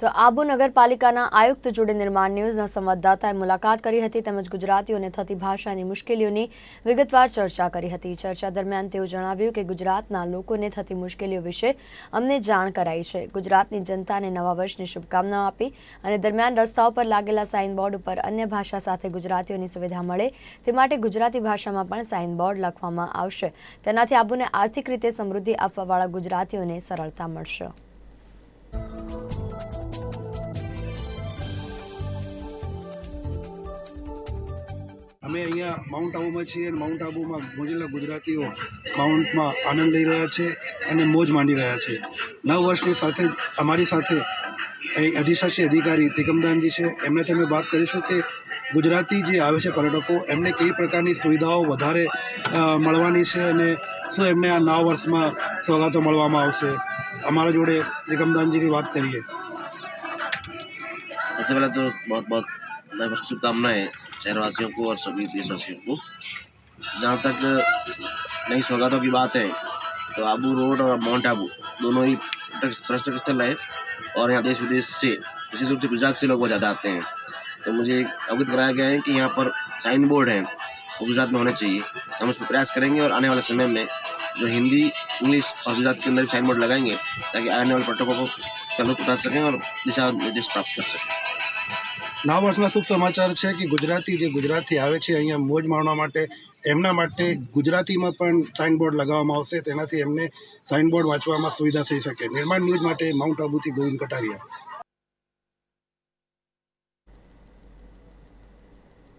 તો આબુ નગરપાલિકાના આયુક્ત જોડે નિર્માણ ન્યૂઝના સંવાદદાતાએ મુલાકાત કરી હતી તેમજ ગુજરાતીઓને થતી ભાષાની મુશ્કેલીઓની વિગતવાર ચર્ચા કરી હતી. ચર્ચા દરમિયાન તેઓ જણાવ્યું કે ગુજરાતના લોકોને થતી મુશ્કેલીઓ વિશે અમને જાણ કરાઈ છે. ગુજરાતની જનતાને નવા વર્ષની શુભકામનાઓ આપી અને દરમિયાન રસ્તાઓ પર લાગેલા સાઇનબોર્ડ ઉપર અન્ય ભાષા સાથે ગુજરાતીઓની સુવિધા મળે તે માટે ગુજરાતી ભાષામાં પણ સાઇનબોર્ડ લખવામાં આવશે. તેનાથી આબુને આર્થિક રીતે સમૃદ્ધિ આપવાવાળા ગુજરાતીઓને સરળતા મળશે. અમે અહીંયા માઉન્ટ આબુમાં છીએ અને માઉન્ટ આબુમાં મોજેલા ગુજરાતીઓ માઉન્ટમાં આનંદ લઈ રહ્યા છે અને મોજ માંડી રહ્યા છે. નવ વર્ષની સાથે જ અમારી સાથે અહીં અધિશાસી અધિકારી તિકમદાનજી છે. એમને અમે વાત કરીશું કે ગુજરાતી જે આવે છે પર્યટકો, એમને કઈ પ્રકારની સુવિધાઓ વધારે મળવાની છે અને શું એમને આ નવ વર્ષમાં સોગાતો મળવામાં આવશે? અમારા જોડે ત્રિકમદાનજીથી વાત કરીએ. સૌથી પહેલાં તો બહુ બહુ શુભકામનાએ शहरवासियों को और सभी देशवासियों को। जहाँ तक नई सौगातों की बात है तो आबू रोड और माउंट आबू दोनों ही पर्यटक स्थल है और यहाँ देश विदेश से, विशेष रूप से गुजरात से लोग बहुत ज़्यादा आते हैं। तो मुझे अवगत कराया गया है कि यहाँ पर साइन बोर्ड हैं, वो गुजरात में होने चाहिए। हम उस पर प्रयास करेंगे और आने वाले समय में जो हिंदी, इंग्लिश और गुजरात के अंदर साइन बोर्ड लगाएँगे, ताकि आने वाले पर्यटकों को उसका लुत्फ उठा सकें और दिशा निर्देश प्राप्त कर सकें। નવા વર્ષના શુભ સમાચાર છે કે ગુજરાતી જે ગુજરાતી આવે છે અહીંયા મોજ માણવા માટે, એમના માટે ગુજરાતીમાં પણ સાઇનબોર્ડ લગાવવામાં આવશે. તેનાથી એમને સાઇનબોર્ડ વાંચવામાં સુવિધા થઈ શકે. નિર્માણ ન્યૂઝ માટે માઉન્ટ આબુથી ગોવિંદ કટારિયા.